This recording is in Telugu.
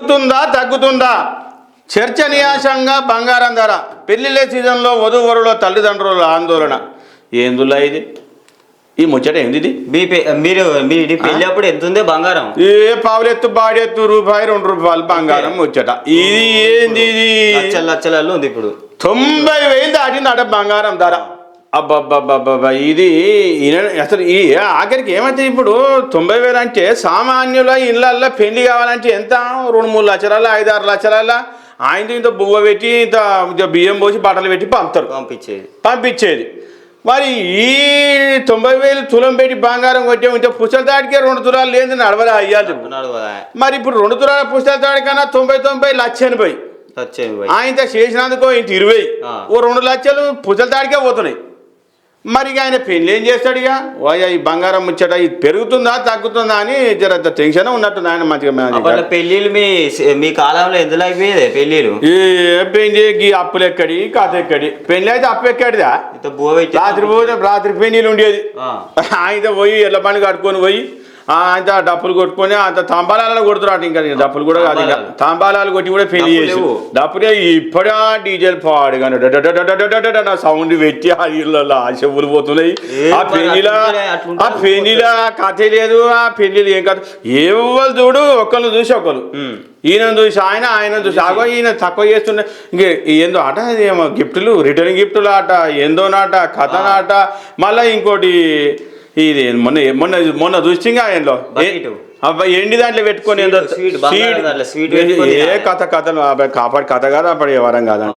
తగ్గుతుందా తగ్గుతుందా? చర్చనీయాంశంగా బంగారం ధర. పెళ్ళిళ్ళ సీజన్లో వధువరుల తల్లిదండ్రుల ఆందోళన. ఏందులా ఇది? ఈ ముచ్చట ఏంది మీరు మీ పెళ్ళి అప్పుడు ఎంత ఉంది బంగారం? ఏ పావులెత్తు బాడెత్తు రూపాయి రెండు రూపాయలు బంగారం ముచ్చట. ఇది ఏంది ఇది? లక్షల లక్షలలో ఉంది ఇప్పుడు. తొంభై వేలు దాటింది అట బంగారం ధర. అబ్బబ్బబ్బబ్బబ్బా ఇది అసలు ఈ ఆఖరికి ఏమైతే ఇప్పుడు? తొంభై వేలు అంటే సామాన్యుల ఇళ్ళల్లో పెళ్ళి కావాలంటే ఎంత? రెండు మూడు లక్షల ఐదు ఆరు లక్షల ఆయనతో ఇంత బువ్వ పెట్టి ఇంత బియ్యం పోసి బట్టలు పెట్టి పంపుతారు. పంపించేది. పంపించేది. మరి ఈ తొంభై వేలు తులం పెట్టి బంగారం కొట్టే ఇంత పుస్తల తాడికే రెండు తులాలు లేదు నడవలే అయ్యాలి మరి ఇప్పుడు రెండు తులాల పుస్తల తాడి కన్నా తొంభై తొంభై లక్ష ఎనభై. ఆయన చేసినందుకు ఇంత ఇరవై. ఓ రెండు లక్షలు పుజల తాడికే పోతున్నాయి. మరి ఆయన పెళ్ళి ఏం చేస్తాడు ఇక ఓయ్ ఈ బంగారం ముచ్చట ఇది పెరుగుతుందా తగ్గుతుందా అని జర టెన్షన్ ఉన్నట్టుంది ఆయన మంచిగా పెళ్ళిళ్ళు మీ మీ కాలంలో ఎందులో అయిపోయేది పెళ్ళిళ్ళు ఏ పెళ్ళి గీ అప్పులు ఎక్కడి కథ ఎక్కడి? పెళ్ళి అయితే అప్పు ఎక్కడిదా? రాత్రి పోతే రాత్రి పెళ్ళిలు ఉండేది. ఆయన పోయి ఎల్ల పని కట్టుకొని పోయి ఆయన డప్పులు కొట్టుకొని అంత తాంబాలాలు కొడుతున్నాడు ఇంకా ఇంకా డప్పులు కూడా కాదు ఇంకా. తాంబాలాలు. కొట్టి కూడా పెళ్ళి డప్పులు చేసి లేవు. డప్పుడే ఇప్పుడా డీజల్ పాడు కానీ సౌండ్ పెట్టి ఆ ఇళ్ళలో ఆ చెవులు పోతున్నాయి ఆ పెళ్ళిలా ఆ పెళ్ళిలా కథ లేదు ఆ పెళ్ళిలు ఏం కథ ఎవరు చూడు ఒకళ్ళు చూసి ఒకళ్ళు. ఈయన చూసి ఆయన ఆయన చూసి ఆగో ఈయన తక్కువ చేస్తుండే ఇంక ఏందో ఆట ఏమో గిఫ్టులు రిటర్న్ గిఫ్టులు ఆట ఏందో నాట కథ నాట మళ్ళీ ఇంకోటి ఇది మొన్న మొన్న మొన్న చూసింగా ఆయనలో ఎండి దాంట్లో పెట్టుకొని స్వీట్, ఏ- కథ కథలు? అబ్బాయి కాపాడు కథ కాదు? అప్పుడు ఎవరం కాదు?